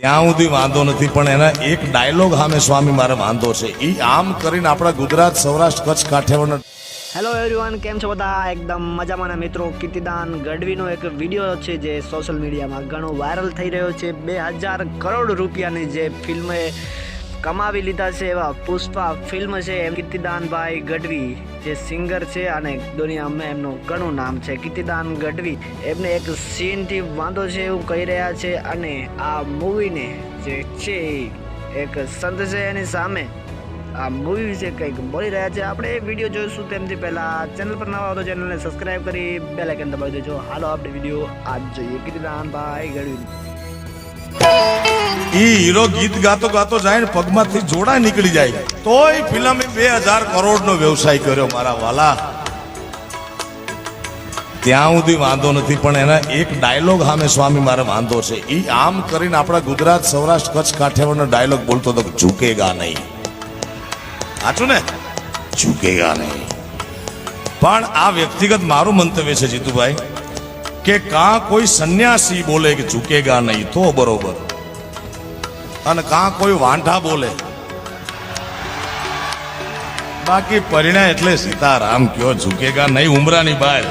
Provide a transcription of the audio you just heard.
ત્યાં સુધી વાંધો નથી, પણ એના એક ડાયલોગ સામે સ્વામી મારે વાંધો છે. એ આમ કરીને આપણા ગુજરાત સૌરાષ્ટ્ર કચ્છ કાઠિયાવાડ હેલો એવરીવન કેમ છો બધા? એકદમ મજામાંના મિત્રો, કીર્તિદાન ગઢવીનો એક વીડિયો છે જે સોશિયલ મીડિયામાં ઘણો વાયરલ થઈ રહ્યો છે. બે હજાર કરોડ રૂપિયાની જે ફિલ્મે કમાવી લીધા છે એવા પુષ્પા ફિલ્મ છે એમ કીર્તિદાનભાઈ ગઢવી, જે સિંગર છે અને દુનિયામાં એમનું ઘણું નામ છે. કીર્તિદાન ગઢવી એમને એક સીનથી વાંધો છે એવું કહી રહ્યા છે અને આ મૂવીને જે છે એક સંત છે એની સામે આ મૂવી વિશે કંઈક બોલી રહ્યા છે. આપણે એ વીડિયો જોઈશું તેમથી પહેલાં. ચેનલ પર નવા તો ચેનલને સબસ્ક્રાઇબ કરી બે લાઇકન દબાવી દેજો. હાલો, આપણે વીડિયો આજ જોઈએ. કીર્તિદાનભાઈ ગઢવી. એ હીરો ગીત ગાતો ગાતો જાય ને પગમાંથી જોડા નીકળી જાય. તોય ફિલ્મે બે હજાર કરોડનો વ્યવસાય કર્યો મારા વાલા. ત્યાં સુધી વાંધો નથી, પણ એના એક ડાયલોગ સામે સ્વામી મારે વાંધો છે. એ આમ કરીને આપણા ગુજરાત સૌરાષ્ટ્ર કચ્છ કાઠિયાવાડનો ડાયલોગ બોલતો તો ઝૂકેગા નહીં. સાચું ને? ઝૂકેગા નહીં. પણ આ વ્યક્તિગત મારું મંતવ્ય છે જીતુભાઈ, કે કાં કોઈ સંન્યાસી બોલે કે ઝૂકેગા નહીં, તો બરોબર. અને કાં કોઈ વાંઢા બોલે? બાકી પરિણામ એટલે સીતારામ કયો ઝૂકેગા નહીં ઉમરાની બહાર